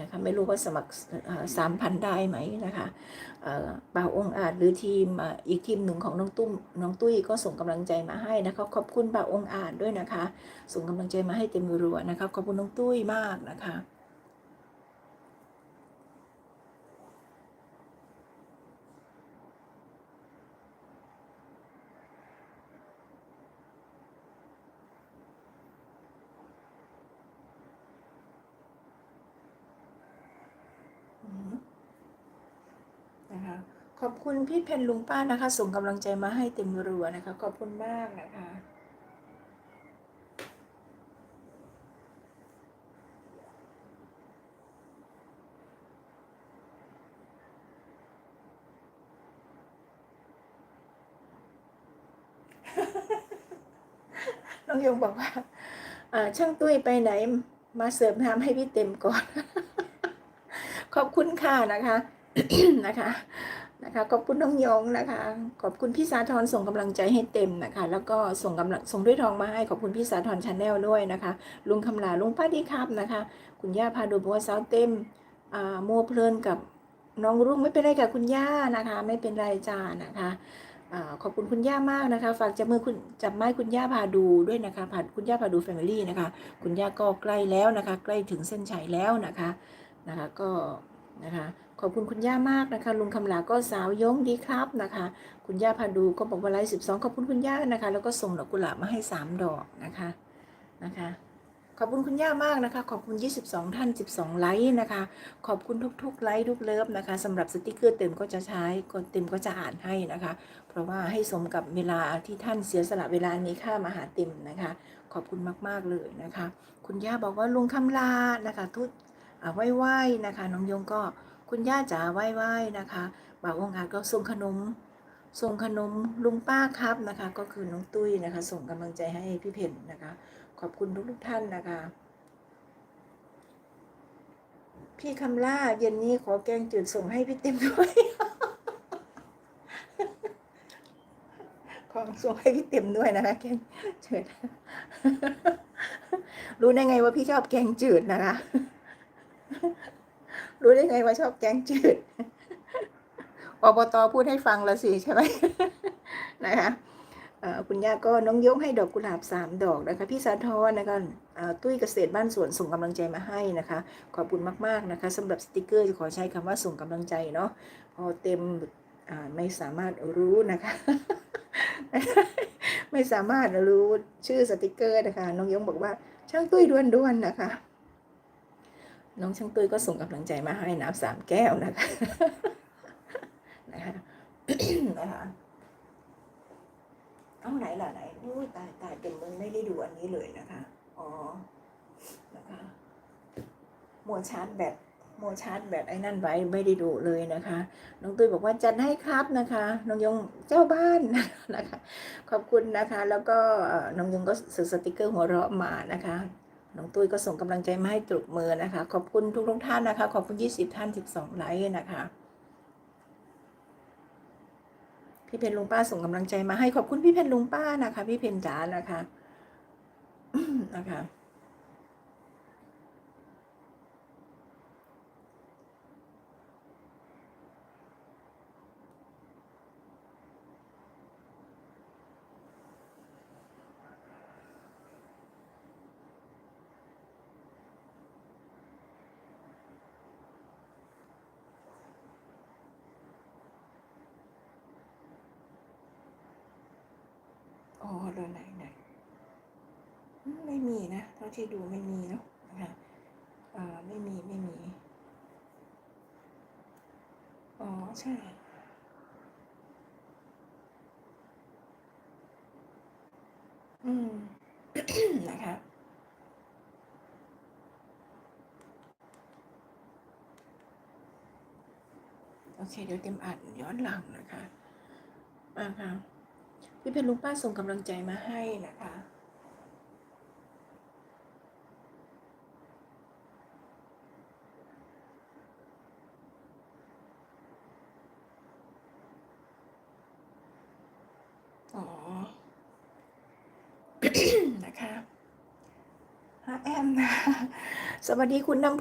นะคะไม่รู้ว่าสมัครสามพันได้ไหมนะคะเอ่อบ่าองอาจหรือทีมอีกทีมหนึ่งของน้องตุ้มน้องตุ้ยก็ส่งกำลังใจมาให้นะคะขอบคุณบ่าองอาจด้วยนะคะ ส่งกำลังใจมาให้เต็มรัวนะคะขอบคุณน้องตุ้ยมากนะคะ อืมนะคะ ขอบคุณพี่เพนลุงป้านะคะ ส่งกำลังใจมาให้เต็มรัวนะคะ ขอบคุณมากนะคะน้องยงบอกว่าอ่าช่างตุ้ยไปไหนมาเสิร์ฟน้ำให้พี่เต็มก่อน ขอบคุณค่ะนะคะนะคะ นะคะขอบคุณน้องยงนะคะ ขอบคุณพี่สาธรส่งกำลังใจให้เต็มนะคะ แล้วก็ส่งกำลังส่งด้วยทองมาให้ขอบคุณพี่สาธรชาแนลด้วยนะคะ ลุงคำลาลุงป้าดีครับนะคะ คุณย่าพาดูบัวสาวเต็มอ่าโมเพลินกับน้องรุ่งไม่เป็นไรกับคุณย่านะคะ ไม่เป็นไรจ้านะคะอ่าขอบคุณคุณย่ามากนะคะ ฝากจับมือคุณจับไม้คุณย่าพาดูด้วยนะคะผ่านคุณย่าพาดูแฟมิลี่นะคะ คุณย่าก็ใกล้แล้วนะคะ ใกล้ถึงเส้นชัยแล้วนะคะนะคะก็นะคะ ขอบคุณคุณย่ามากนะคะ ลุงคำลาก็สาวยงดีครับนะคะ คุณย่าพาดูก็บอกว่าไลฟ์สิบสองขอบคุณคุณย่านะคะ แล้วก็ส่งดอกกุหลาบมาให้สามดอกนะคะนะคะขอบคุณคุณย่ามากนะคะ ขอบคุณ 22 ท่าน 12 ไลค์นะคะ ขอบคุณทุกๆ ไลค์ทุกเลิฟนะคะสำหรับสติกเกอร์เต็มก็จะใช้ก็เต็มก็จะอ่านให้นะคะ เพราะว่าให้สมกับเวลาที่ท่านเสียสละเวลานี้ค่ามาหาเต็มนะคะ ขอบคุณมากๆเลยนะคะ คุณย่าบอกว่าลุงคำลานะคะ ทุกอ่าไหว้ไหว้นะคะ น้องยงก็ คุณย่าจ๋าไหว้ไหว้นะคะบ่าวองค์อาจก็ส่งขนม ส่งขนมลุงป้าครับนะคะ ก็คือน้องตุ้ยนะคะ ส่งกำลังใจให้พี่เพนนะคะ ขอบคุณทุกๆท่านนะคะ พี่คำล่าเย็นนี้ขอแกงจืดส่งให้พี่เต็มด้วยของส่งให้พี่เต็มด้วยนะคะแกงจืดรู้ได้ไงว่าพี่ชอบแกงจืดนะคะ รู้ได้ไงว่าชอบแกงจืดอบตพูดให้ฟังละสิใช่ไหมนะคะเอ่อคุณย่าก็น้องยกให้ดอกกุหลาบสามดอกนะคะพี่สาธรนะคะเอ่อตุ้ยเกษตรบ้านสวนส่งกำลังใจมาให้นะคะ ขอบคุณมากๆนะคะสำหรับสติกเกอร์ขอใช้คำว่าส่งกำลังใจเนาะพอเต็มอ่าไม่สามารถรู้นะคะ ไม่สามารถรู้ชื่อสติกเกอร์นะคะ น้องยงบอกว่าช่างตุ้ยด้วนๆนะคะ น้องช่างตุ้ยก็ส่งกำลังใจมาให้น้ำสามแก้วนะคะนะคะนะคะเอาไหนล่ะไหนอู้ตายตายเต็มมือไม่ได้ดูอันนี้เลยนะคะ อ๋อ นะคะโมชาร์จแบตโมชาร์จแบตไอ้นั่นไว้ไม่ได้ดูเลยนะคะ น้องตุ้ยบอกว่าจัดให้ครับนะคะ น้องยงเจ้าบ้านนะคะ ขอบคุณนะคะ แล้วก็น้องยงก็สื่อสติกเกอร์หัวเราะมานะคะ น้องตุ้ยก็ส่งกำลังใจมาให้ตรุกมือนะคะ ขอบคุณทุกทุกท่านนะคะ ขอบคุณ 20 ท่าน 12 ไลค์นะคะ พี่เพนลุงป้าส่งกำลังใจมาให้ขอบคุณพี่เพนลุงป้านะคะ พี่เพนจ๋านะคะนะคะ อ๋อเรือไหนไหนอืมไม่มีนะเท่าที่ดูไม่มีเนาะนะคะอ่าไม่มีไม่มี อ๋อ ใช่อืมนะคะโอเค เดี๋ยวเต็มอ่านย้อนหลังนะคะอ่าค่ะ พี่เพนลุงป้าส่งกำลังใจมาให้นะคะ อ๋อ นะคะฮะแอมสวัสดีคุณน้ำ